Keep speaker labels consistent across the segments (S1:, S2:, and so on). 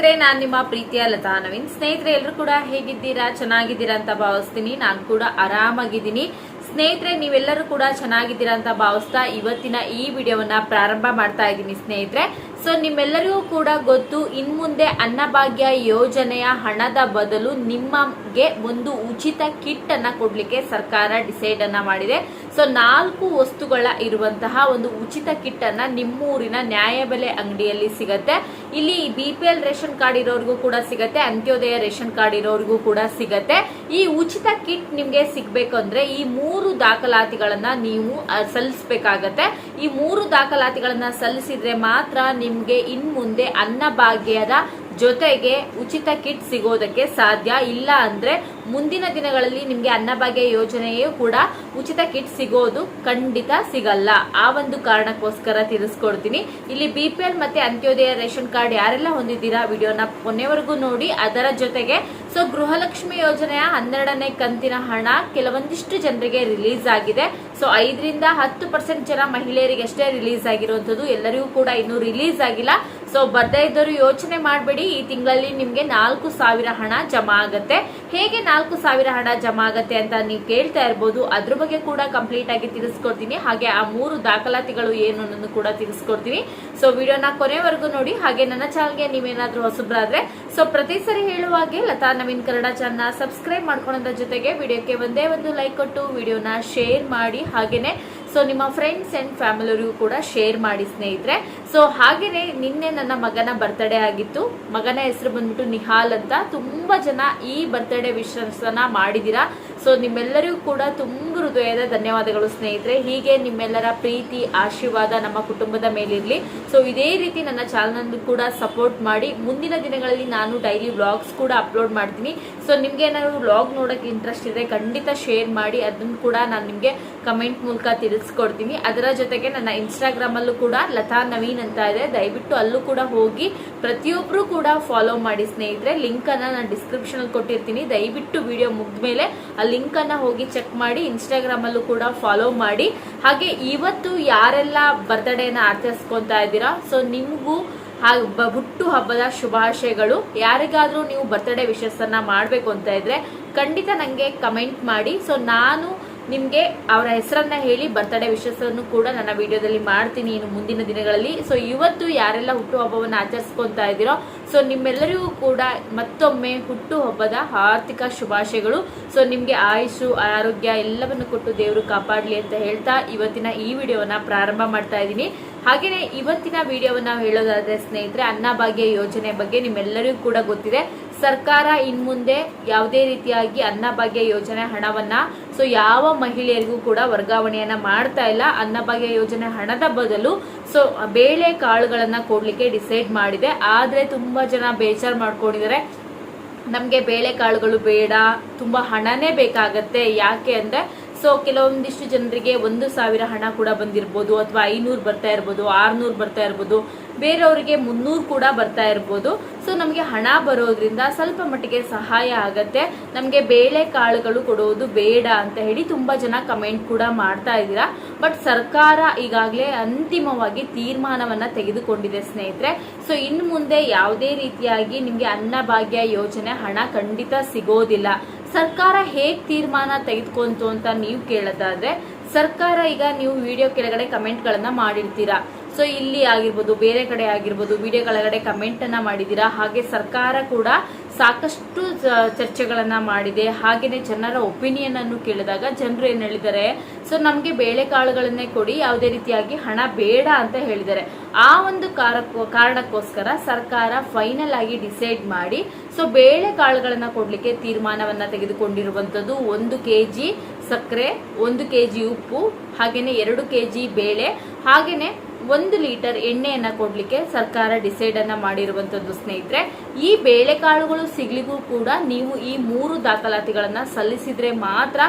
S1: ಸ್ನೇಹಿತರೆ, ನಾನು ನಿಮ್ಮ ಪ್ರೀತಿಯ ಲತಾ ನವೀನ್. ಸ್ನೇಹಿತರೆ ಎಲ್ಲರೂ ಕೂಡ ಹೇಗಿದ್ದೀರಾ? ಚೆನ್ನಾಗಿದ್ದೀರಾ ಅಂತ ಭಾವಿಸ್ತೀನಿ. ನಾನು ಕೂಡ ಆರಾಮಾಗಿದ್ದೀನಿ. ಸ್ನೇಹಿತರೆ, ನೀವೆಲ್ಲರೂ ಕೂಡ ಚೆನ್ನಾಗಿದ್ದೀರಾ ಅಂತ ಭಾವಿಸ್ತಾ ಇವತ್ತಿನ ಈ ವಿಡಿಯೋವನ್ನ ಪ್ರಾರಂಭ ಮಾಡ್ತಾ ಇದ್ದೀನಿ ಸ್ನೇಹಿತರೆ. ಸೊ ನಿಮ್ಮೆಲ್ಲರಿಗೂ ಕೂಡ ಗೊತ್ತು ಇನ್ಮುಂದೆ ಅನ್ನಭಾಗ್ಯ ಯೋಜನೆಯ ಹಣದ ಬದಲು ನಿಮಗೆ ಒಂದು ಉಚಿತ ಕಿಟ್ ಅನ್ನ ಕೊಡ್ಲಿಕ್ಕೆ ಸರ್ಕಾರ ಡಿಸೈಡ್ ಅನ್ನ ಮಾಡಿದೆ. ಸೊ ನಾಲ್ಕು ವಸ್ತುಗಳ ಇರುವಂತಹ ಒಂದು ಉಚಿತ ಕಿಟ್ ಅನ್ನ ನಿಮ್ಮೂರಿನ ನ್ಯಾಯಬೆಲೆ ಅಂಗಡಿಯಲ್ಲಿ ಸಿಗತ್ತೆ. ಇಲ್ಲಿ B P L ration card ಇರೋರಿಗೂ ಕೂಡ ಸಿಗತ್ತೆ, ಅಂತ್ಯೋದಯ ರೇಷನ್ ಕಾರ್ಡ್ ಇರೋರಿಗೂ ಕೂಡ ಸಿಗತ್ತೆ. ಈ ಉಚಿತ ಕಿಟ್ ನಿಮ್ಗೆ ಸಿಗ್ಬೇಕು ಅಂದ್ರೆ ಈ ಮೂರು ದಾಖಲಾತಿಗಳನ್ನ ನೀವು ಸಲ್ಲಿಸಬೇಕಾಗತ್ತೆ. ಈ ಮೂರು ದಾಖಲಾತಿಗಳನ್ನ ಸಲ್ಲಿಸಿದ್ರೆ ಮಾತ್ರ ನಿಮ್ಗೆ ಇನ್ ಮುಂದೆ ಅನ್ನಭಾಗ್ಯದ ಜೊತೆಗೆ ಉಚಿತ ಕಿಟ್ ಸಿಗೋದಕ್ಕೆ ಸಾಧ್ಯ. ಇಲ್ಲ ಅಂದ್ರೆ ಮುಂದಿನ ದಿನಗಳಲ್ಲಿ ನಿಮಗೆ ಅನ್ನಭಾಗ್ಯ ಯೋಜನೆಯೂ ಕೂಡ ಉಚಿತ ಕಿಟ್ ಸಿಗೋದು ಖಂಡಿತ ಸಿಗಲ್ಲ. ಆ ಒಂದು ಕಾರಣಕ್ಕೋಸ್ಕರ ತಿಳಿಸ್ಕೊಡ್ತೀನಿ ಇಲ್ಲಿ ಬಿ ಪಿ ಎಲ್ ಮತ್ತೆ ಅಂತ್ಯೋದಯ ರೇಷನ್ ಕಾರ್ಡ್ ಯಾರೆಲ್ಲ ಹೊಂದಿದ್ದೀರಾ ವಿಡಿಯೋನ ಕೊನೆವರೆಗೂ ನೋಡಿ. ಅದರ ಜೊತೆಗೆ ಸೊ ಗೃಹಲಕ್ಷ್ಮಿ ಯೋಜನೆಯ ಹನ್ನೆರಡನೇ ಕಂತಿನ ಹಣ ಕೆಲವೊಂದಿಷ್ಟು ಜನರಿಗೆ ರಿಲೀಸ್ ಆಗಿದೆ. ಸೊ ಐದರಿಂದ ಹತ್ತು ಪರ್ಸೆಂಟ್ ಜನ ಮಹಿಳೆಯರಿಗೆ ಅಷ್ಟೇ ರಿಲೀಸ್ ಆಗಿರುವಂತದ್ದು ಎಲ್ಲರಿಗೂ ಕೂಡ ಇನ್ನೂ ರಿಲೀಸ್ ಆಗಿಲ್ಲ. ಸೊ ಬರ್ದೇ ಇದ್ದರೂ ಯೋಚನೆ ಮಾಡಬೇಡಿ. ಈ ತಿಂಗಳಲ್ಲಿ ನಿಮಗೆ ನಾಲ್ಕು ಸಾವಿರ ಹಣ ಜಮಾ ಆಗುತ್ತೆ. ಹೇಗೆ ನಾಲ್ಕು ಸಾವಿರ ಹಣ ಜಮಾ ಆಗತ್ತೆ ಅಂತ ನೀವು ಕೇಳ್ತಾ ಇರ್ಬೋದು. ಅದ್ರ ಬಗ್ಗೆ ಕೂಡ ಕಂಪ್ಲೀಟ್ ಆಗಿ ತಿಳಿಸ್ಕೊಡ್ತೀನಿ. ಹಾಗೆ ಆ ಮೂರು ದಾಖಲಾತಿಗಳು ಏನು ಅನ್ನೋದು ಕೂಡ ತಿಳಿಸ್ಕೊಡ್ತೀನಿ. ಸೊ ವಿಡಿಯೋನ ಕೊನೆವರೆಗೂ ನೋಡಿ. ಹಾಗೆ ನನ್ನ ಚಾನಲ್ಗೆ ನೀವೇನಾದ್ರೂ ಹೊಸಬ್ರಾದ್ರೆ ಸೊ ಪ್ರತಿ ಸರಿ ಹೇಳುವಾಗೆ ಲತಾ ನವೀನ್ ಕನ್ನಡ ಚಾನಲ್ನ ಸಬ್ಸ್ಕ್ರೈಬ್ ಮಾಡ್ಕೊಳ್ಳೋದ್ರ ಜೊತೆಗೆ ವಿಡಿಯೋಕ್ಕೆ ಒಂದೇ ಒಂದು ಲೈಕ್ ಕೊಟ್ಟು ವಿಡಿಯೋನ ಶೇರ್ ಮಾಡಿ. ಹಾಗೇನೆ ಸೊ ನಿಮ್ಮ ಫ್ರೆಂಡ್ಸ್ ಅಂಡ್ ಫ್ಯಾಮಿಲಿಯರಿಗೂ ಕೂಡ ಶೇರ್ ಮಾಡಿ ಸ್ನೇಹಿತರೆ. ಸೊ ಹಾಗೇನೆ ನಿನ್ನೆ ನನ್ನ ಮಗನ ಬರ್ತ್ಡೇ ಆಗಿತ್ತು. ಮಗನ ಹೆಸರು ಬಂದ್ಬಿಟ್ಟು ನಿಹಾಲ್ ಅಂತ. ತುಂಬಾ ಜನ ಈ ಬರ್ತ್ಡೇ ವಿಶ್ವಾಸನ ಮಾಡಿದೀರಾ. ಸೊ ನಿಮ್ಮೆಲ್ಲರಿಗೂ ಕೂಡ ತುಂಬ ಹೃದಯದ ಧನ್ಯವಾದಗಳು, ಸ್ನೇಹಿತರೆ. ಹೀಗೆ ನಿಮ್ಮೆಲ್ಲರ ಪ್ರೀತಿ, ಆಶೀರ್ವಾದ ನಮ್ಮ ಕುಟುಂಬದ ಮೇಲಿರಲಿ. ಸೊ ಇದೇ ರೀತಿ ನನ್ನ ಚಾನಲ್ ಕೂಡ ಸಪೋರ್ಟ್ ಮಾಡಿ. ಮುಂದಿನ ದಿನಗಳಲ್ಲಿ ನಾನು ಡೈಲಿ ವ್ಲಾಗ್ಸ್ ಕೂಡ ಅಪ್ಲೋಡ್ ಮಾಡ್ತೀನಿ. ಸೊ ನಿಮ್ಗೆ ಏನಾದ್ರು ವ್ಲಾಗ್ ನೋಡೋಕೆ ಇಂಟ್ರೆಸ್ಟ್ ಇದೆ ಖಂಡಿತ ಶೇರ್ ಮಾಡಿ. ಅದನ್ನು ಕೂಡ ನಾನು ನಿಮಗೆ ಕಮೆಂಟ್ ಮೂಲಕ ತಿಳಿಸ್ಕೊಡ್ತೀನಿ. ಅದರ ಜೊತೆಗೆ ನನ್ನ ಇನ್ಸ್ಟಾಗ್ರಾಮ್ ಅಲ್ಲೂ ಕೂಡ ಲತಾ ನವೀನ್ ಅಂತ ಇದೆ. ದಯವಿಟ್ಟು ಅಲ್ಲೂ ಕೂಡ ಹೋಗಿ ಪ್ರತಿಯೊಬ್ಬರು ಕೂಡ ಫಾಲೋ ಮಾಡಿ, ಸ್ನೇಹಿತರೆ. ಲಿಂಕ್ ಅನ್ನ ನಾನು ಡಿಸ್ಕ್ರಿಪ್ಷನ್ ಅಲ್ಲಿ ಕೊಟ್ಟಿರ್ತೀನಿ. ದಯವಿಟ್ಟು ವಿಡಿಯೋ ಮುಗ್ದ ಮೇಲೆ ಲಿಂಕ್ ಅನ್ನ ಹೋಗಿ ಚೆಕ್ ಮಾಡಿ, ಇನ್ಸ್ಟಾಗ್ರಾಮಲ್ಲೂ ಕೂಡ ಫಾಲೋ ಮಾಡಿ. ಹಾಗೆ ಇವತ್ತು ಯಾರೆಲ್ಲ ಬರ್ತ್ಡೇನ ಆಚರಿಸ್ಕೊತಾ ಇದ್ದೀರಾ? ಸೊ ನಿಮಗೂ ಹುಟ್ಟು ಹಬ್ಬದ ಶುಭಾಶಯಗಳು. ಯಾರಿಗಾದರೂ ನೀವು ಬರ್ತ್ಡೇ ವಿಶಸ್ ಅನ್ನ ಮಾಡಬೇಕು ಅಂತ ಇದ್ರೆ ಖಂಡಿತ ನನಗೆ ಕಮೆಂಟ್ ಮಾಡಿ. ಸೊ ನಾನು ನಿಮಗೆ ಅವರ ಹೆಸರನ್ನ ಹೇಳಿ ಬರ್ತ್ಡೇ ವಿಶಸ್ ಅನ್ನು ಕೂಡ ನನ್ನ ವಿಡಿಯೋದಲ್ಲಿ ಮಾಡ್ತೀನಿ ಇನ್ನು ಮುಂದಿನ ದಿನಗಳಲ್ಲಿ. ಸೊ ಇವತ್ತು ಯಾರೆಲ್ಲ ಹುಟ್ಟುಹಬ್ಬವನ್ನು ಆಚರಿಸ್ಕೊಂತಾ ಇದ್ದೀರೋ ಸೊ ನಿಮ್ಮೆಲ್ಲರಿಗೂ ಕೂಡ ಮತ್ತೊಮ್ಮೆ ಹುಟ್ಟುಹಬ್ಬದ ಆರ್ಥಿಕ ಶುಭಾಶಯಗಳು. ಸೊ ನಿಮಗೆ ಆಯುಷು, ಆರೋಗ್ಯ ಎಲ್ಲವನ್ನು ಕೊಟ್ಟು ದೇವರು ಕಾಪಾಡಲಿ ಅಂತ ಹೇಳ್ತಾ ಇವತ್ತಿನ ಈ ವಿಡಿಯೋವನ್ನ ಪ್ರಾರಂಭ ಮಾಡ್ತಾ ಇದ್ದೀನಿ. ಹಾಗೆಯೇ ಇವತ್ತಿನ ವಿಡಿಯೋವನ್ನ ಹೇಳೋದಾದ್ರೆ ಸ್ನೇಹಿತರೆ ಅನ್ನಭಾಗ್ಯ ಯೋಜನೆ ಬಗ್ಗೆ ನಿಮ್ಮೆಲ್ಲರಿಗೂ ಕೂಡ ಗೊತ್ತಿದೆ. ಸರ್ಕಾರ ಇನ್ಮುಂದೆ ಯಾವುದೇ ರೀತಿಯಾಗಿ ಅನ್ನಭಾಗ್ಯ ಯೋಜನೆ ಹಣವನ್ನ, ಸೊ ಯಾವ ಮಹಿಳೆಯರಿಗೂ ಕೂಡ ವರ್ಗಾವಣೆಯನ್ನ ಮಾಡ್ತಾ ಇಲ್ಲ. ಅನ್ನಭಾಗ್ಯ ಯೋಜನೆ ಹಣದ ಬದಲು, ಸೊ ಬೇಳೆ ಕಾಳುಗಳನ್ನ ಕೊಡ್ಲಿಕ್ಕೆ ಡಿಸೈಡ್ ಮಾಡಿದೆ. ಆದ್ರೆ ತುಂಬಾ ಜನ ಬೇಜಾರ್ ಮಾಡ್ಕೊಂಡಿದ್ದಾರೆ ನಮಗೆ ಬೇಳೆಕಾಳುಗಳು ಬೇಡ, ತುಂಬಾ ಹಣನೇ ಬೇಕಾಗತ್ತೆ. ಯಾಕೆ ಅಂದ್ರೆ, ಸೊ ಕೆಲವೊಂದಿಷ್ಟು ಜನರಿಗೆ ಒಂದು ಸಾವಿರ ಹಣ ಕೂಡ ಬಂದಿರ್ಬೋದು, ಅಥವಾ ಐನೂರು ಬರ್ತಾ ಇರ್ಬೋದು, ಆರ್ನೂರು ಬರ್ತಾ ಇರ್ಬೋದು. ಬೇರೆಯವರಿಗೆ ಮುನ್ನೂರು ಕೂಡ ಬರ್ತಾ ಇರ್ಬೋದು. ಸೊ ನಮಗೆ ಹಣ ಬರೋದ್ರಿಂದ ಸ್ವಲ್ಪ ಮಟ್ಟಿಗೆ ಸಹಾಯ ಆಗತ್ತೆ. ನಮಗೆ ಬೇಳೆ ಕಾಳುಗಳು ಕೊಡೋದು ಬೇಡ ಅಂತ ಹೇಳಿ ತುಂಬಾ ಜನ ಕಮೆಂಟ್ ಕೂಡ ಮಾಡ್ತಾ ಇದ್ದೀರಾ. ಬಟ್ ಸರ್ಕಾರ ಈಗಾಗಲೇ ಅಂತಿಮವಾಗಿ ತೀರ್ಮಾನವನ್ನು ತೆಗೆದುಕೊಂಡಿದೆ ಸ್ನೇಹಿತರೆ. ಸೊ ಇನ್ನು ಮುಂದೆ ಯಾವುದೇ ರೀತಿಯಾಗಿ ನಿಮಗೆ ಅನ್ನಭಾಗ್ಯ ಯೋಜನೆ ಹಣ ಖಂಡಿತ ಸಿಗೋದಿಲ್ಲ. ಸರ್ಕಾರ ಹೇಗೆ ತೀರ್ಮಾನ ತೆಗೆದುಕೊಂತು ಅಂತ ನೀವು ಕೇಳೋದಾದ್ರೆ, ಸರ್ಕಾರ ಈಗ ನೀವು ವಿಡಿಯೋ ಕೆಳಗಡೆ ಕಮೆಂಟ್ ಗಳನ್ನ ಮಾಡಿರ್ತೀರಾ. ಸೊ ಇಲ್ಲಿ ಆಗಿರ್ಬೋದು, ಬೇರೆ ಕಡೆ ಆಗಿರ್ಬೋದು ವಿಡಿಯೋ ಕೆಳಗಡೆ ಕಮೆಂಟ್ ಅನ್ನ ಮಾಡಿದೀರಾ? ಹಾಗೆ ಸರ್ಕಾರ ಕೂಡ ಸಾಕಷ್ಟು ಚರ್ಚೆಗಳನ್ನ ಮಾಡಿದೆ. ಹಾಗೇನೆ ಜನರ ಒಪಿನಿಯನ್ ಅನ್ನು ಕೇಳಿದಾಗ ಜನರು ಏನ್ ಹೇಳಿದ್ದಾರೆ? ಸೊ ನಮ್ಗೆ ಬೇಳೆಕಾಳುಗಳನ್ನೇ ಕೊಡಿ, ಯಾವುದೇ ರೀತಿಯಾಗಿ ಹಣ ಬೇಡ ಅಂತ ಹೇಳಿದ್ದಾರೆ. ಆ ಒಂದು ಕಾರಣಕ್ಕೋಸ್ಕರ ಸರ್ಕಾರ ಫೈನಲ್ ಆಗಿ ಡಿಸೈಡ್ ಮಾಡಿ ಸೊ ಬೇಳೆಕಾಳುಗಳನ್ನ ಕೊಡ್ಲಿಕ್ಕೆ ತೀರ್ಮಾನವನ್ನ ತೆಗೆದುಕೊಂಡಿರುವಂತದ್ದು ಒಂದು ಕೆಜಿ ಸಕ್ಕರೆ, ಒಂದು ಕೆಜಿ ಉಪ್ಪು, ಹಾಗೇನೆ ಎರಡು ಕೆಜಿ ಬೇಳೆ, ಹಾಗೇನೆ ಒಂದು ಲೀಟರ್ ಎಣ್ಣೆಯನ್ನ ಕೊಡ್ಲಿಕ್ಕೆ ಸರ್ಕಾರ ಡಿಸೈಡ್ ಅನ್ನ ಮಾಡಿರುವಂತದ್ದು ಸ್ನೇಹಿತರೆ. ಈ ಬೇಳೆಕಾಳುಗಳು ಸಿಗ್ಲಿಗೂ ಕೂಡ ನೀವು ಈ ಮೂರು ದಾಖಲಾತಿಗಳನ್ನ ಸಲ್ಲಿಸಿದ್ರೆ ಮಾತ್ರ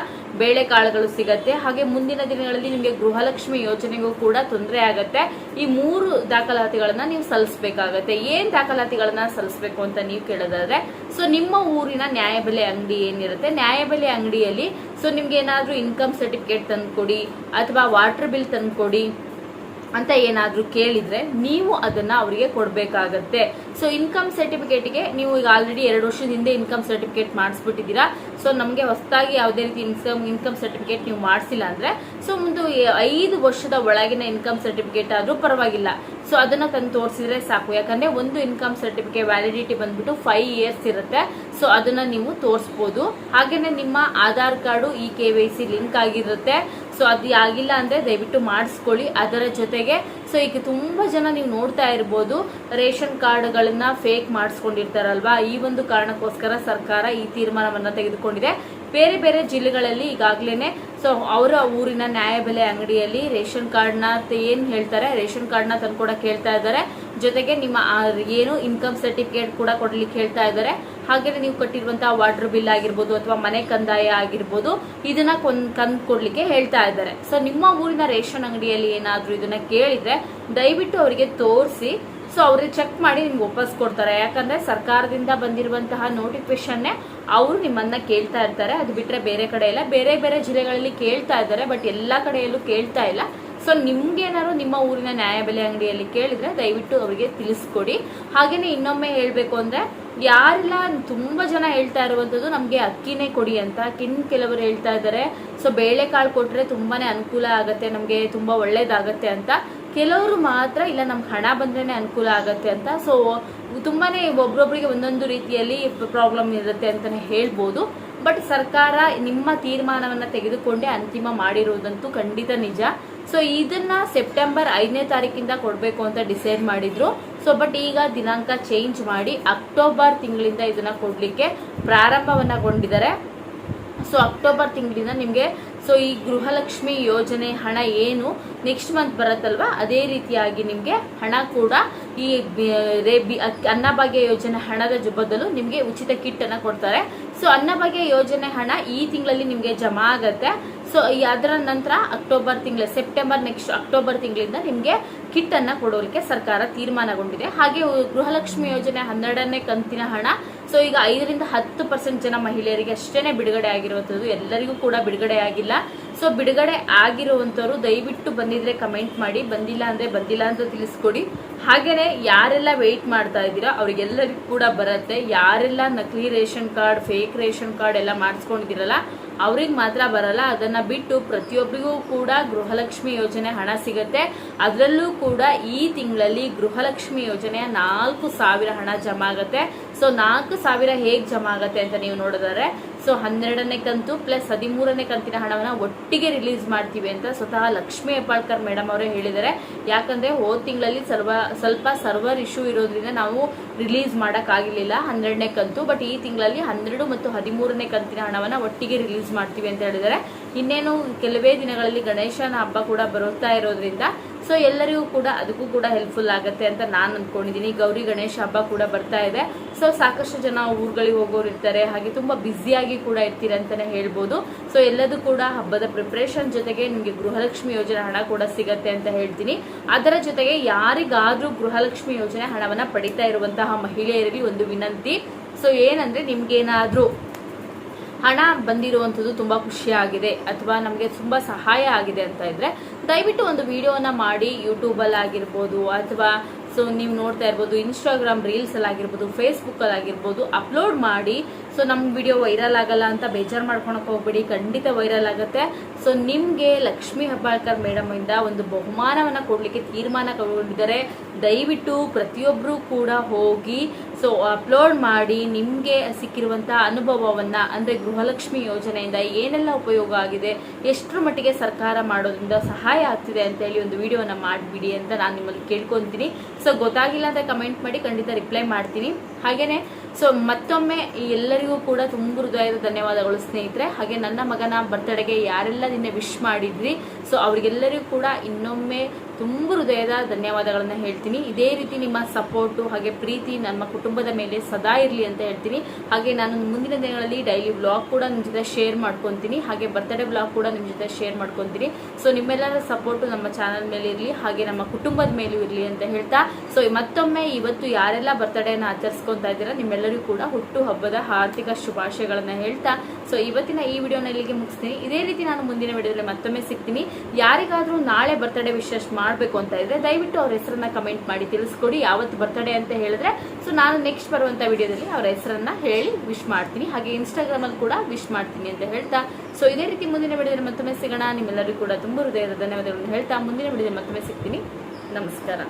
S1: ಬೇಳೆಕಾಳುಗಳು ಸಿಗತ್ತೆ. ಹಾಗೆ ಮುಂದಿನ ದಿನಗಳಲ್ಲಿ ನಿಮಗೆ ಗೃಹಲಕ್ಷ್ಮಿ ಯೋಜನೆಗೂ ಕೂಡ ತೊಂದರೆ ಆಗತ್ತೆ. ಈ ಮೂರು ದಾಖಲಾತಿಗಳನ್ನ ನೀವು ಸಲ್ಲಿಸಬೇಕಾಗತ್ತೆ. ಏನ್ ದಾಖಲಾತಿಗಳನ್ನ ಸಲ್ಲಿಸಬೇಕು ಅಂತ ನೀವು ಕೇಳೋದಾದ್ರೆ, ಸೊ ನಿಮ್ಮ ಊರಿನ ನ್ಯಾಯಬೆಲೆ ಅಂಗಡಿ ಏನಿರುತ್ತೆ, ನ್ಯಾಯಬೆಲೆ ಅಂಗಡಿಯಲ್ಲಿ, ಸೊ ನಿಮ್ಗೆ ಏನಾದ್ರೂ ಇನ್ಕಮ್ ಸರ್ಟಿಫಿಕೇಟ್ ತಂದ್ಕೊಡಿ, ಅಥವಾ ವಾಟರ್ ಬಿಲ್ ತಂದ್ಕೊಡಿ ಅಂತ ಏನಾದರೂ ಕೇಳಿದ್ರೆ ನೀವು ಅದನ್ನ ಅವರಿಗೆ ಕೊಡಬೇಕಾಗತ್ತೆ. ಸೊ ಇನ್ಕಮ್ ಸರ್ಟಿಫಿಕೇಟ್ಗೆ ನೀವು ಈಗ ಆಲ್ರೆಡಿ ಎರಡು ವರ್ಷದ ಹಿಂದೆ ಇನ್ಕಮ್ ಸರ್ಟಿಫಿಕೇಟ್ ಮಾಡಿಸ್ಬಿಟ್ಟಿದ್ದೀರಾ. ಸೊ ನಮಗೆ ಹೊಸದಾಗಿ ಯಾವುದೇ ರೀತಿ ಇನ್ಕಮ್ ಇನ್ಕಮ್ ಸರ್ಟಿಫಿಕೇಟ್ ನೀವು ಮಾಡಿಸಿಲ್ಲ ಅಂದ್ರೆ ಸೊ ಒಂದು ಐದು ವರ್ಷದ ಒಳಗಿನ ಇನ್ಕಮ್ ಸರ್ಟಿಫಿಕೇಟ್ ಆದ್ರೂ ಪರವಾಗಿಲ್ಲ. ಸೊ ಅದನ್ನ ತಂದು ತೋರಿಸಿದ್ರೆ ಸಾಕು. ಯಾಕಂದ್ರೆ ಒಂದು ಇನ್ಕಮ್ ಸರ್ಟಿಫಿಕೇಟ್ ವ್ಯಾಲಿಡಿಟಿ ಬಂದ್ಬಿಟ್ಟು ಫೈವ್ ಇಯರ್ಸ್ ಇರುತ್ತೆ. ಸೊ ಅದನ್ನ ನೀವು ತೋರಿಸ್ಬೋದು. ಹಾಗೇನೆ ನಿಮ್ಮ Aadhaar card e K Y C link ಆಗಿರುತ್ತೆ. ಸೊ ಅದು ಆಗಿಲ್ಲ ಅಂದ್ರೆ ದಯವಿಟ್ಟು ಮಾಡಿಸ್ಕೊಳ್ಳಿ. ಅದರ ಜೊತೆಗೆ ಸೊ ಈಗ ತುಂಬಾ ಜನ ನೀವು ನೋಡ್ತಾ ಇರ್ಬೋದು, ರೇಷನ್ ಕಾರ್ಡ್ಗಳನ್ನ ಫೇಕ್ ಮಾಡಿಸ್ಕೊಂಡಿರ್ತಾರಲ್ವಾ? ಈ ಒಂದು ಕಾರಣಕ್ಕೋಸ್ಕರ ಸರ್ಕಾರ ಈ ತೀರ್ಮಾನವನ್ನ ತೆಗೆದುಕೊಂಡಿದೆ. ಬೇರೆ ಬೇರೆ ಜಿಲ್ಲೆಗಳಲ್ಲಿ ಈಗಾಗಲೇ ಸೊ ಅವರ ಊರಿನ ನ್ಯಾಯಬೆಲೆ ಅಂಗಡಿಯಲ್ಲಿ ರೇಷನ್ ಕಾರ್ಡ್ನ ಏನ್ ಹೇಳ್ತಾರೆ? ರೇಷನ್ ಕಾರ್ಡ್ನ ತಂದ್ಕೊಡಕ್ ಹೇಳ್ತಾ ಇದ್ದಾರೆ. ಜೊತೆಗೆ ನಿಮ್ಮ ಏನು ಇನ್ಕಮ್ ಸರ್ಟಿಫಿಕೇಟ್ ಕೂಡ ಕೊಡ್ಲಿಕ್ಕೆ ಹೇಳ್ತಾ ಇದ್ದಾರೆ. ಹಾಗೆ ನೀವು ಕಟ್ಟಿರುವಂತಹ ವಾಟರ್ ಬಿಲ್ ಆಗಿರ್ಬೋದು ಅಥವಾ ಮನೆ ಕಂದಾಯ ಆಗಿರ್ಬೋದು, ಇದನ್ನ ಕಂದ್ ಕೊಡ್ಲಿಕ್ಕೆ ಹೇಳ್ತಾ ಇದ್ದಾರೆ. ಸೊ ನಿಮ್ಮ ಊರಿನ ರೇಷನ್ ಅಂಗಡಿಯಲ್ಲಿ ಏನಾದ್ರೂ ಇದನ್ನ ಕೇಳಿದ್ರೆ ದಯವಿಟ್ಟು ಅವರಿಗೆ ತೋರಿಸಿ. ಸೊ ಅವ್ರಿಗೆ ಚೆಕ್ ಮಾಡಿ ನಿಮ್ಗೆ ವಾಪಸ್ ಕೊಡ್ತಾರೆ. ಯಾಕಂದ್ರೆ ಸರ್ಕಾರದಿಂದ ಬಂದಿರುವಂತಹ ನೋಟಿಫಿಕೇಶನ್ನೇ ಅವರು ನಿಮ್ಮನ್ನ ಕೇಳ್ತಾ ಇರ್ತಾರೆ. ಅದು ಬಿಟ್ರೆ ಬೇರೆ ಕಡೆ ಇಲ್ಲ. ಬೇರೆ ಬೇರೆ ಜಿಲ್ಲೆಗಳಲ್ಲಿ ಕೇಳ್ತಾ ಇದ್ದಾರೆ ಬಟ್ ಎಲ್ಲಾ ಕಡೆಯಲ್ಲೂ ಕೇಳ್ತಾ ಇಲ್ಲ. ಸೊ ನಿಮ್ಗೇನಾದ್ರು ನಿಮ್ಮ ಊರಿನ ನ್ಯಾಯಬೆಲೆ ಅಂಗಡಿಯಲ್ಲಿ ಕೇಳಿದ್ರೆ ದಯವಿಟ್ಟು ಅವರಿಗೆ ತಿಳಿಸ್ಕೊಡಿ. ಹಾಗೇನೆ ಇನ್ನೊಮ್ಮೆ ಹೇಳ್ಬೇಕು ಅಂದ್ರೆ, ಯಾರೆಲ್ಲ ತುಂಬಾ ಜನ ಹೇಳ್ತಾ ಇರುವಂತದ್ದು ನಮ್ಗೆ ಅಕ್ಕಿನೇ ಕೊಡಿ ಅಂತ. ಕಿನ್ ಕೆಲವರು ಹೇಳ್ತಾ ಇದ್ದಾರೆ. ಸೊ ಬೇಳೆಕಾಳು ಕೊಟ್ರೆ ತುಂಬಾನೇ ಅನುಕೂಲ ಆಗತ್ತೆ, ನಮ್ಗೆ ತುಂಬಾ ಒಳ್ಳೇದಾಗತ್ತೆ ಅಂತ. ಕೆಲವರು ಮಾತ್ರ ಇಲ್ಲ, ನಮ್ಗೆ ಹಣ ಬಂದ್ರೇ ಅನುಕೂಲ ಆಗತ್ತೆ ಅಂತ. ಸೊ ತುಂಬಾನೇ ಒಬ್ರೊಬ್ರಿಗೆ ಒಂದೊಂದು ರೀತಿಯಲ್ಲಿ ಪ್ರಾಬ್ಲಮ್ ಇರುತ್ತೆ ಅಂತಾನೆ ಹೇಳ್ಬೋದು. ಬಟ್ ಸರ್ಕಾರ ನಿಮ್ಮ ತೀರ್ಮಾನವನ್ನ ತೆಗೆದುಕೊಂಡೇ ಅಂತಿಮ ಮಾಡಿರುವುದಂತೂ ಖಂಡಿತ ನಿಜ. ಸೊ ಇದನ್ನ ಸೆಪ್ಟೆಂಬರ್ ಐದನೇ ತಾರೀಕಿಂದ ಕೊಡಬೇಕು ಅಂತ ಡಿಸೈಡ್ ಮಾಡಿದ್ರು. ಸೊ ಬಟ್ ಈಗ ದಿನಾಂಕ ಚೇಂಜ್ ಮಾಡಿ ಅಕ್ಟೋಬರ್ ತಿಂಗಳಿಂದ ಇದನ್ನ ಕೊಡಲಿಕ್ಕೆ ಪ್ರಾರಂಭವನ್ನಗೊಂಡಿದ್ದಾರೆ ಸೊ ಅಕ್ಟೋಬರ್ ತಿಂಗಳಿಂದ ನಿಮಗೆ ಸೊ ಈ ಗೃಹಲಕ್ಷ್ಮಿ ಯೋಜನೆ ಹಣ ಏನು ನೆಕ್ಸ್ಟ್ ಮಂತ್ ಬರುತ್ತಲ್ವಾ? ಅದೇ ರೀತಿಯಾಗಿ ನಿಮಗೆ ಹಣ ಕೂಡ ಈ, ಬಿ- ರೇ- ಬಿ- ಅಕ್- ಅನ್ನಭಾಗ್ಯ ಯೋಜನೆ ಹಣದ ಬದಲು ನಿಮಗೆ ಉಚಿತ ಕಿಟ್ ಅನ್ನ ಕೊಡ್ತಾರೆ ಸೊ ಅನ್ನಭಾಗ್ಯ ಯೋಜನೆ ಹಣ ಈ ತಿಂಗಳಲ್ಲಿ ನಿಮಗೆ ಜಮಾ ಆಗುತ್ತೆ. ಸೊ ಅದರ ನಂತರ ಅಕ್ಟೋಬರ್ ತಿಂಗಳ ಸೆಪ್ಟೆಂಬರ್ ನೆಕ್ಸ್ಟ್ ಅಕ್ಟೋಬರ್ ತಿಂಗಳಿಂದ ನಿಮಗೆ ಕಿಟ್ ಅನ್ನ ಕೊಡೋಲಿಕ್ಕೆ ಸರ್ಕಾರ ತೀರ್ಮಾನಗೊಂಡಿದೆ. ಹಾಗೆ, ಗೃಹಲಕ್ಷ್ಮಿ ಯೋಜನೆ ಹನ್ನೆರಡನೇ ಕಂತಿನ ಹಣ ಸೊ ಈಗ ಐದರಿಂದ ಹತ್ತು ಪರ್ಸೆಂಟ್ ಜನ ಮಹಿಳೆಯರಿಗೆ ಅಷ್ಟೇ ಬಿಡುಗಡೆ ಆಗಿರುವಂಥದ್ದು ಎಲ್ಲರಿಗೂ ಕೂಡ ಬಿಡುಗಡೆ ಆಗಿಲ್ಲ. ಸೊ ಬಿಡುಗಡೆ ಆಗಿರುವಂಥವ್ರು ದಯವಿಟ್ಟು ಬಂದಿದ್ರೆ ಕಮೆಂಟ್ ಮಾಡಿ. ಬಂದಿಲ್ಲ ಅಂದರೆ ಬಂದಿಲ್ಲ ಅಂತ ತಿಳಿಸ್ಕೊಡಿ. ಹಾಗೆಯೇ ಯಾರೆಲ್ಲ ವೆಯ್ಟ್ ಮಾಡ್ತಾ ಇದ್ದೀರಾ, ಅವರಿಗೆಲ್ಲರಿಗೂ ಕೂಡ ಬರುತ್ತೆ. ಯಾರೆಲ್ಲ ನಕಲಿ ration card fake ration card ಎಲ್ಲ ಮಾಡಿಸ್ಕೊಂಡಿದ್ದೀರಲ್ಲ, ಅವ್ರಿಗೆ ಮಾತ್ರ ಬರಲ್ಲ. ಅದನ್ನು ಬಿಟ್ಟು ಪ್ರತಿಯೊಬ್ಬರಿಗೂ ಕೂಡ ಗೃಹಲಕ್ಷ್ಮಿ ಯೋಜನೆ ಹಣ ಸಿಗುತ್ತೆ. ಅದರಲ್ಲೂ ಕೂಡ ಈ ತಿಂಗಳಲ್ಲಿ ಗೃಹಲಕ್ಷ್ಮಿ ಯೋಜನೆಯ ನಾಲ್ಕು ಸಾವಿರ ಹಣ ಜಮಾ ಆಗುತ್ತೆ. ಸೊ ನಾಲ್ಕು ಸಾವಿರ ಹೇಗೆ ಜಮಾ ಆಗುತ್ತೆ ಅಂತ ನೀವು ನೋಡಿದರೆ ಸೊ ಹನ್ನೆರಡನೇ ಕಂತು ಪ್ಲಸ್ ಹದಿಮೂರನೇ ಕಂತಿನ ಹಣವನ್ನ ಒಟ್ಟಿಗೆ ರಿಲೀಸ್ ಮಾಡ್ತೀವಿ ಅಂತ ಸ್ವತಃ ಲಕ್ಷ್ಮೀ ಹೆಬ್ಬಾಳ್ಕರ್ ಮೇಡಮ್ ಅವರೇ ಹೇಳಿದ್ದಾರೆ. ಯಾಕಂದ್ರೆ ಹೋದ ತಿಂಗಳಲ್ಲಿ ಸರ್ವ ಸ್ವಲ್ಪ ಸರ್ವರ್ ಇಶ್ಯೂ ಇರೋದ್ರಿಂದ ನಾವು ರಿಲೀಸ್ ಮಾಡೋಕ್ಕಾಗಲಿಲ್ಲ ಹನ್ನೆರಡನೇ ಕಂತು, ಬಟ್ ಈ ತಿಂಗಳಲ್ಲಿ ಹನ್ನೆರಡು ಮತ್ತು ಹದಿಮೂರನೇ ಕಂತಿನ ಹಣವನ್ನ ಒಟ್ಟಿಗೆ ರಿಲೀಸ್ ಮಾಡ್ತೀವಿ ಅಂತ ಹೇಳಿದ್ದಾರೆ. ಇನ್ನೇನು ಕೆಲವೇ ದಿನಗಳಲ್ಲಿ ಗಣೇಶನ ಹಬ್ಬ ಕೂಡ ಬರುತ್ತಾ ಇರೋದ್ರಿಂದ ಸೊ ಎಲ್ಲರಿಗೂ ಕೂಡ ಅದಕ್ಕೂ ಕೂಡ ಹೆಲ್ಪ್ಫುಲ್ ಆಗುತ್ತೆ ಅಂತ ನಾನು ಅಂದ್ಕೊಂಡಿದ್ದೀನಿ ಗೌರಿ ಗಣೇಶ ಹಬ್ಬ ಕೂಡ ಬರ್ತಾ ಇದೆ. ಸೊ ಸಾಕಷ್ಟು ಜನ ಊರುಗಳಿಗೆ ಹೋಗೋರು ಇರ್ತಾರೆ. ಹಾಗೆ ತುಂಬ ಬ್ಯುಸಿಯಾಗಿ ಕೂಡ ಇರ್ತೀರ ಅಂತಲೇ ಹೇಳ್ಬೋದು. ಸೊ ಎಲ್ಲದೂ ಕೂಡ ಹಬ್ಬದ ಪ್ರಿಪ್ರೇಷನ್ ಜೊತೆಗೆ ನಿಮಗೆ ಗೃಹಲಕ್ಷ್ಮಿ ಯೋಜನೆ ಹಣ ಕೂಡ ಸಿಗತ್ತೆ ಅಂತ ಹೇಳ್ತೀನಿ. ಅದರ ಜೊತೆಗೆ ಯಾರಿಗಾದರೂ ಗೃಹಲಕ್ಷ್ಮಿ ಯೋಜನೆ ಹಣವನ್ನು ಪಡಿತಾ ಇರುವಂತಹ ಮಹಿಳೆಯರಲ್ಲಿ ಒಂದು ವಿನಂತಿ. ಸೊ ಏನಂದ್ರೆ ನಿಮ್ಗೇನಾದರೂ ಹಣ ಬಂದಿರುವಂಥದ್ದು ತುಂಬ ಖುಷಿಯಾಗಿದೆ ಅಥವಾ ನಮಗೆ ತುಂಬ ಸಹಾಯ ಆಗಿದೆ ಅಂತ ಇದ್ರೆ ದಯವಿಟ್ಟು ಒಂದು ವಿಡಿಯೋನ ಮಾಡಿ ಯೂಟ್ಯೂಬಲ್ಲಿ ಆಗಿರ್ಬೋದು ಅಥವಾ ಸೊ ನೀವು ನೋಡ್ತಾ ಇರ್ಬೋದು ಇನ್ಸ್ಟಾಗ್ರಾಮ್ ರೀಲ್ಸಲ್ಲಿ ಆಗಿರ್ಬೋದು ಫೇಸ್ಬುಕ್ಕಲ್ಲಿ ಆಗಿರ್ಬೋದು ಅಪ್ಲೋಡ್ ಮಾಡಿ ಸೊ ನಮ್ಮ ವಿಡಿಯೋ ವೈರಲ್ ಆಗಲ್ಲ ಅಂತ ಬೇಜಾರು ಮಾಡ್ಕೊಳಕ್ ಹೋಗ್ಬೇಡಿ. ಖಂಡಿತ ವೈರಲ್ ಆಗುತ್ತೆ. ಸೊ ನಿಮ್ಗೆ ಲಕ್ಷ್ಮೀ ಹೆಬ್ಬಾಳ್ಕರ್ ಮೇಡಮ್ ಇಂದ ಒಂದು ಬಹುಮಾನವನ್ನ ಕೊಡ್ಲಿಕ್ಕೆ ತೀರ್ಮಾನ ಕೈಗೊಂಡಿದ್ದಾರೆ. ದಯವಿಟ್ಟು ಪ್ರತಿಯೊಬ್ಬರೂ ಕೂಡ ಹೋಗಿ ಸೊ ಅಪ್ಲೋಡ್ ಮಾಡಿ ನಿಮ್ಗೆ ಸಿಕ್ಕಿರುವಂತ ಅನುಭವವನ್ನ, ಅಂದ್ರೆ ಗೃಹಲಕ್ಷ್ಮಿ ಯೋಜನೆಯಿಂದ ಏನೆಲ್ಲ ಉಪಯೋಗ ಆಗಿದೆ, ಎಷ್ಟರ ಮಟ್ಟಿಗೆ ಸರ್ಕಾರ ಮಾಡೋದ್ರಿಂದ ಸಹಾಯ ಆಗ್ತಿದೆ ಅಂತ ಹೇಳಿ ಒಂದು ವಿಡಿಯೋನ ಮಾಡಿಬಿಡಿ ಅಂತ ನಾನು ನಿಮ್ಮಲ್ಲಿ ಕೇಳ್ಕೊಂತೀನಿ. ಸೊ ಗೊತ್ತಾಗಿಲ್ಲ ಅಂತ ಕಮೆಂಟ್ ಮಾಡಿ ಖಂಡಿತ ರಿಪ್ಲೈ ಮಾಡ್ತೀನಿ. ಹಾಗೇನೆ ಸೊ ಮತ್ತೊಮ್ಮೆ ಎಲ್ಲರಿಗೂ ಕೂಡ ತುಂಬ ಹೃದಯದ ಧನ್ಯವಾದಗಳು ಸ್ನೇಹಿತರೆ. ಹಾಗೆ ನನ್ನ ಮಗನ ಬರ್ತಡೆಗೆ ಯಾರೆಲ್ಲ ನಿನ್ನೆ ವಿಶ್ ಮಾಡಿದ್ರಿ ಸೊ ಅವರಿಗೆಲ್ಲರಿಗೂ ಕೂಡ ಇನ್ನೊಮ್ಮೆ ತುಂಬ ಹೃದಯದ ಧನ್ಯವಾದಗಳನ್ನು ಹೇಳ್ತೀನಿ. ಇದೇ ರೀತಿ ನಿಮ್ಮ ಸಪೋರ್ಟು ಹಾಗೆ ಪ್ರೀತಿ ನಮ್ಮ ಕುಟುಂಬದ ಮೇಲೆ ಸದಾ ಇರಲಿ ಅಂತ ಹೇಳ್ತೀನಿ. ಹಾಗೆ ನಾನು ಮುಂದಿನ ದಿನಗಳಲ್ಲಿ ಡೈಲಿ ವ್ಲಾಗ್ ಕೂಡ ನಿಮ್ಮ ಜೊತೆ ಶೇರ್ ಮಾಡ್ಕೊತೀನಿ. ಹಾಗೆ ಬರ್ತ್ಡೇ ವ್ಲಾಗ್ ಕೂಡ ನಿಮ್ಮ ಜೊತೆ ಶೇರ್ ಮಾಡ್ಕೊತೀನಿ. ಸೊ ನಿಮ್ಮೆಲ್ಲರ ಸಪೋರ್ಟು ನಮ್ಮ ಚಾನಲ್ ಮೇಲೆ ಇರಲಿ, ಹಾಗೆ ನಮ್ಮ ಕುಟುಂಬದ ಮೇಲೂ ಇರಲಿ ಅಂತ ಹೇಳ್ತಾ. ಸೊ ಮತ್ತೊಮ್ಮೆ ಇವತ್ತು ಯಾರೆಲ್ಲ ಬರ್ತ್ಡೇನ ಆಚರಿಸ್ಕೊತಾ ಇದ್ದೀರಾ, ನಿಮ್ಮೆಲ್ಲರಿಗೂ ಕೂಡ ಹುಟ್ಟು ಹಬ್ಬದ ಆರ್ಥಿಕ ಶುಭಾಶಯಗಳನ್ನು ಹೇಳ್ತಾ. ಸೊ ಇವತ್ತಿನ ಈ ವಿಡಿಯೋನ ಇಲ್ಲಿಗೆ ಮುಗಿಸ್ತೀನಿ. ಇದೇ ರೀತಿ ನಾನು ಮುಂದಿನ ವಿಡಿಯೋದಲ್ಲಿ ಮತ್ತೊಮ್ಮೆ ಸಿಗ್ತೀನಿ. ಯಾರಿಗಾದ್ರೂ ನಾಳೆ ಬರ್ತ್ಡೇ ವಿಶೇಷ ಮಾಡಬೇಕು ಅಂತ ಇದ್ರೆ ದಯವಿಟ್ಟು ಅವ್ರ ಹೆಸರನ್ನ ಕಮೆಂಟ್ ಮಾಡಿ ತಿಳಿಸ್ಕೊಡಿ. ಯಾವತ್ತು ಬರ್ತ್ಡೇ ಅಂತ ಹೇಳಿದ್ರೆ ಸೊ ನಾನು ನೆಕ್ಸ್ಟ್ ಬರುವಂತ ವಿಡಿಯೋದಲ್ಲಿ ಅವರ ಹೆಸರನ್ನ ಹೇಳಿ ವಿಶ್ ಮಾಡ್ತೀನಿ. ಹಾಗೆ ಇನ್ಸ್ಟಾಗ್ರಾಮ್ ಅಲ್ಲಿ ಕೂಡ ವಿಶ್ ಮಾಡ್ತೀನಿ ಅಂತ ಹೇಳ್ತಾ. ಸೊ ಇದೇ ರೀತಿ ಮುಂದಿನ ವಿಡಿಯೋದಲ್ಲಿ ಮತ್ತೊಮ್ಮೆ ಸಿಗೋಣ. ನಿಮ್ಮೆಲ್ಲರಿಗೂ ಕೂಡ ತುಂಬ ಹೃದಯದ ಧನ್ಯವಾದಗಳನ್ನು ಹೇಳ್ತಾ ಮುಂದಿನ ವಿಡಿಯೋದಲ್ಲಿ ಮತ್ತೊಮ್ಮೆ ಸಿಗ್ತೀನಿ. ನಮಸ್ಕಾರ.